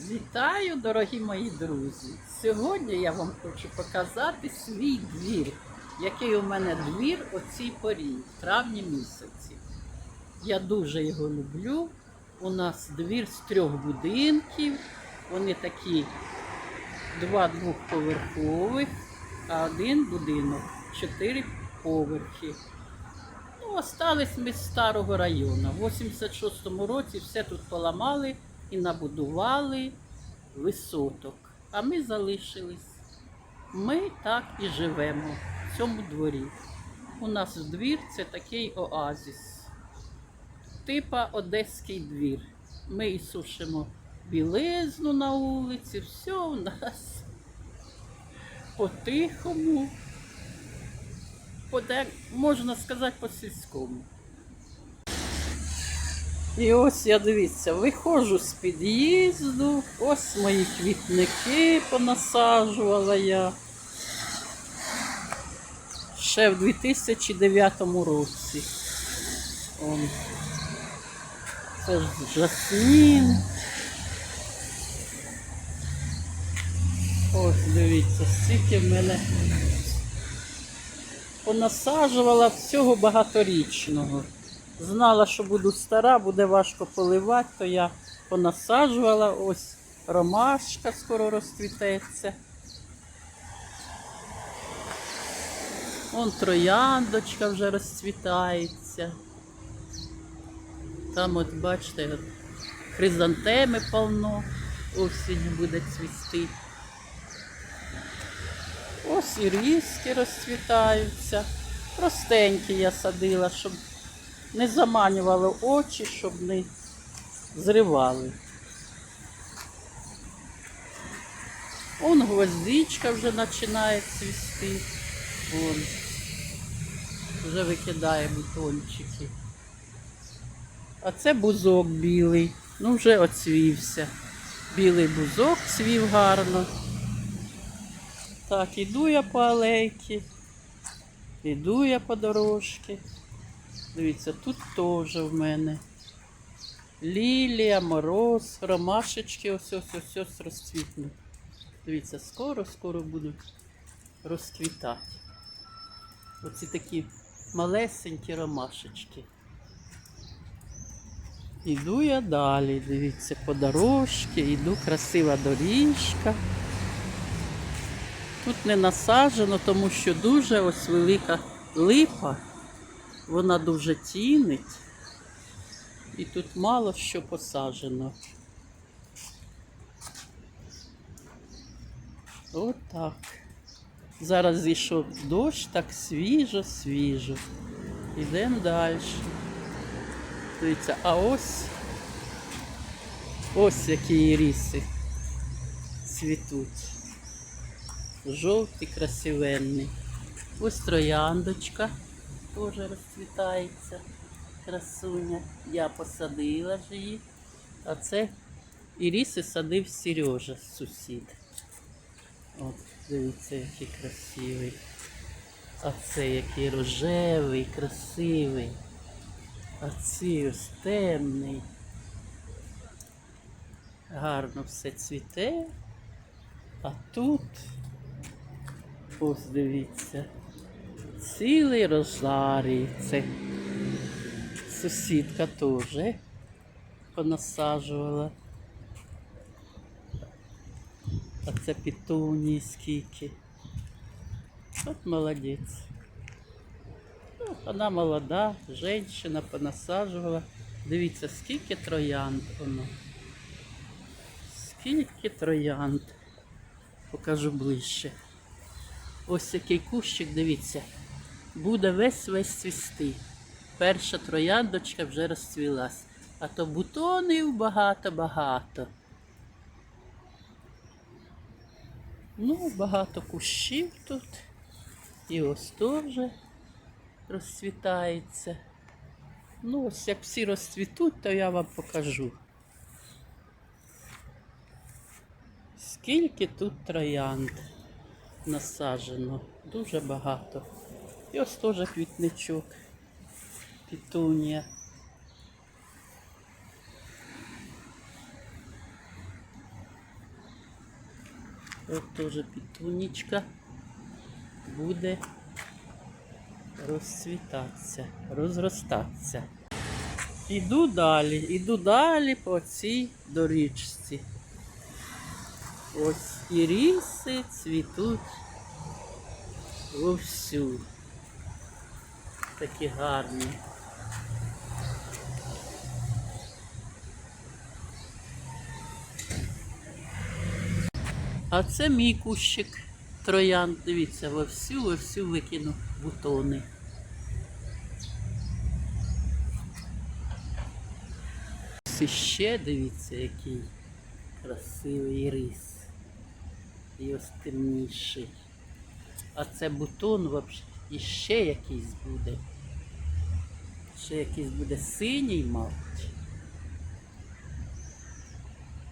Вітаю, дорогі мої друзі! Сьогодні я вам хочу показати свій двір, який у мене двір о цій порі, в травні місяці. Я дуже його люблю. У нас двір з трьох будинків. Вони такі два двохповерхових, а один будинок чотири поверхи. Ну, остались ми з старого району. В 86-му році все тут поламали і набудували висоток. А ми залишились. Ми так і живемо в цьому дворі. У нас двір це такий оазіс. Типа Одеський двір. Ми і сушимо білизну на вулиці, все у нас по-тихому, по можна сказати, по-сільському. І ось я дивіться, виходжу з під'їзду, ось мої квітники понасаджувала я. Ще в 2009 році. Он. Це ж жасмін. Ось дивіться, скільки в мене понасаджувала всього багаторічного. Знала, що буду стара, буде важко поливати, то я понасаджувала. Ось ромашка скоро розцвітеться. Вон трояндочка вже розцвітається. Там от бачите, от, хризантеми повно, осінь буде цвісти. Ось і різки розцвітаються. Простенькі я садила, щоб не заманювало очі, щоб не зривали. Он гвоздичка вже починає цвісти. Вон. Вже викидає бутончики. А це бузок білий. Ну, вже оцвівся. Білий бузок цвів гарно. Так, іду я по алейці. Іду я по дорожці. Дивіться, тут теж в мене. Лілія, мороз, ромашечки, ось ось ось ось розцвітнуть. Дивіться, скоро-скоро будуть розквітати. Оці такі малесенькі ромашечки. Іду я далі, дивіться, по дорожці, іду красива доріжка. Тут не насаджено, тому що дуже ось велика липа. Вона дуже тінить. І тут мало що посаджено. Отак. Зараз зійшов дощ, так свіжо, свіжо. Йдемо далі. Дивіться, а ось ось які іріси цвітуть. Жовті, красивенні. Ось трояндочка теж розцвітається. Красуня. Я посадила ж її. А це іріси садив Сережа, сусід. От, дивіться, який красивий. А це який рожевий, красивий. А цей ось темний. Гарно все цвіте. А тут, ось дивіться, цілий розарій. Це сусідка теж понасаджувала. А це петунії скільки. От молодець. Ну, вона молода, жінка понасаджувала. Дивіться, скільки троянд воно. Скільки троянд. Покажу ближче. Ось який кущик, дивіться, буде весь весь цвісти. Перша трояндочка вже розцвілась. А то бутонів багато-багато. Ну, багато кущів тут. І ось теж розцвітається. Ну, ось як всі розцвітуть, то я вам покажу. Скільки тут троянд насаджено. Дуже багато. І ось теж квітничок. Пітунія. От теж пітунічка буде розцвітатися, розростатися. Іду далі, іду далі по цій доріжці. Ось і ріси цвітуть вовсю. Такі гарні. А це мій кущик троян. Дивіться, вовсю, вовсю викинув бутони. Ось ще дивіться, який красивий рис. І ось темніший. А це бутон вообще іще якийсь буде. Ще якийсь буде синій, мабуть.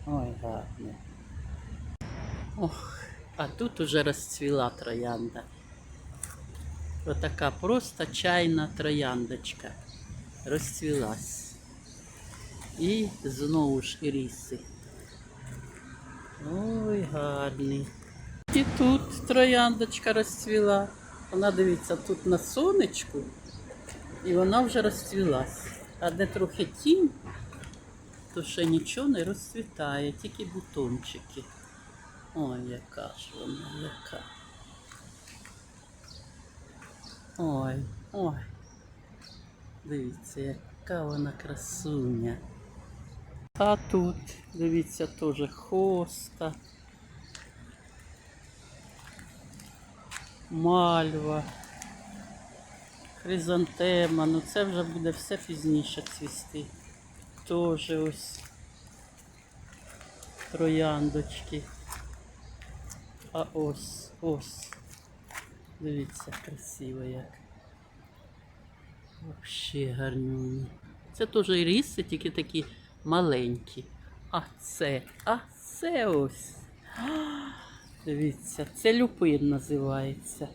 Ой, гарно. Ох, а тут уже розцвіла троянда. Отака просто чайна трояндочка. Розцвілась. І знову ж іріси. Ой, гарний. І тут трояндочка розцвіла. Вона дивіться, тут на сонечку, і вона вже розцвілась. А де трохи тінь, то ще нічого не розцвітає, тільки бутончики. Ой, яка ж вона, яка. Ой, ой. Дивіться, яка вона красуня. А тут, дивіться, теж хоста. Мальва. Хризантема. Ну це вже буде все пізніше цвісти. Теж ось трояндочки. А ось, ось. Дивіться, красиво як. Вообще гарнюні. Це теж риси, тільки такі маленькі. А це, а це ось. Дивіться, це люпин називається.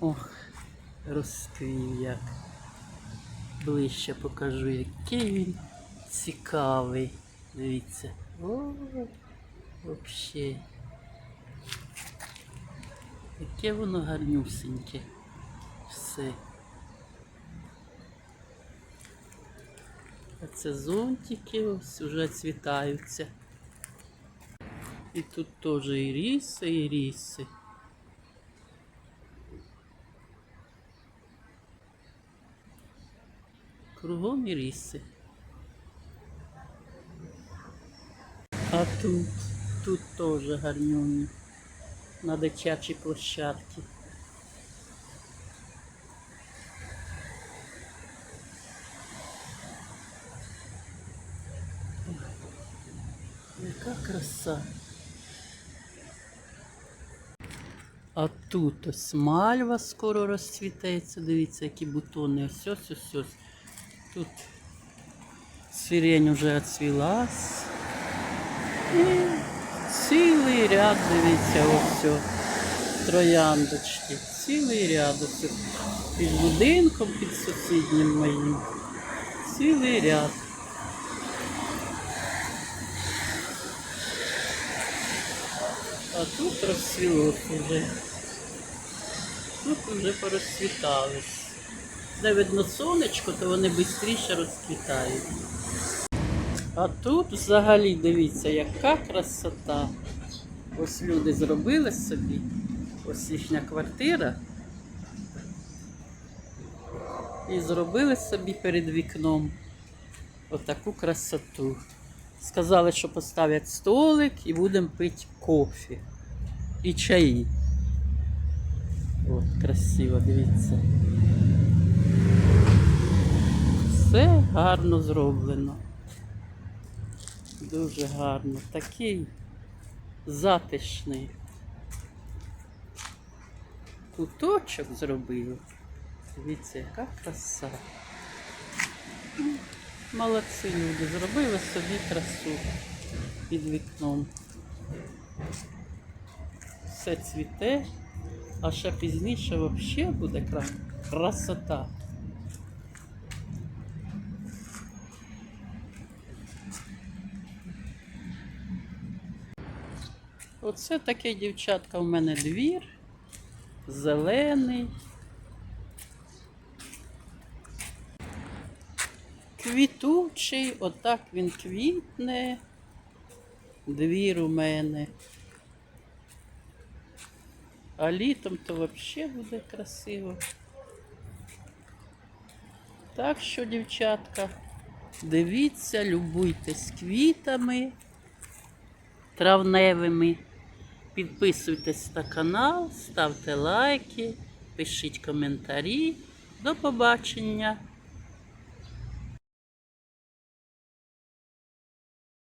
Ох, розквів як. Ближче покажу, який він цікавий. Дивіться. О, взагалі. Яке воно гарнюсеньке. Все. А це зонтики ось вже цвітаються. І тут теж і ріси, і ріси. Кругом і ріси. А тут, тут теж гарнюні. На дитячій площадці. Яка краса. А тут ось мальва скоро розцвітається. Дивіться, які бутони. Ось ось ось ось. Тут сирень вже відцвілась. І цілий ряд, дивіться, ось. Трояндочки. Цілий ряд ось. під будинком, під сусіднім моїм. Цілий ряд. А тут розцвілося вже. Тут вже порозцвітались. Де видно сонечко, то вони швидше розквітають. А тут взагалі дивіться, яка красота. Ось люди зробили собі. Ось їхня квартира. І зробили собі перед вікном отаку красоту. Сказали, що поставлять столик і будемо пити кофе і чаї. От, красиво, дивіться. Все гарно зроблено. Дуже гарно. Такий затишний куточок зробили. Дивіться, яка краса. Молодці люди, зробили собі красу під вікном. Все цвіте, а ще пізніше взагалі буде красота. Оце такий, дівчатка, у мене двір. Зелений. Квітучий, отак він квітне. Двір у мене. А літом то взагалі буде красиво. Так що, дівчатка, дивіться, любуйтесь квітами травневими. Підписуйтесь на канал, ставте лайки, пишіть коментарі. До побачення!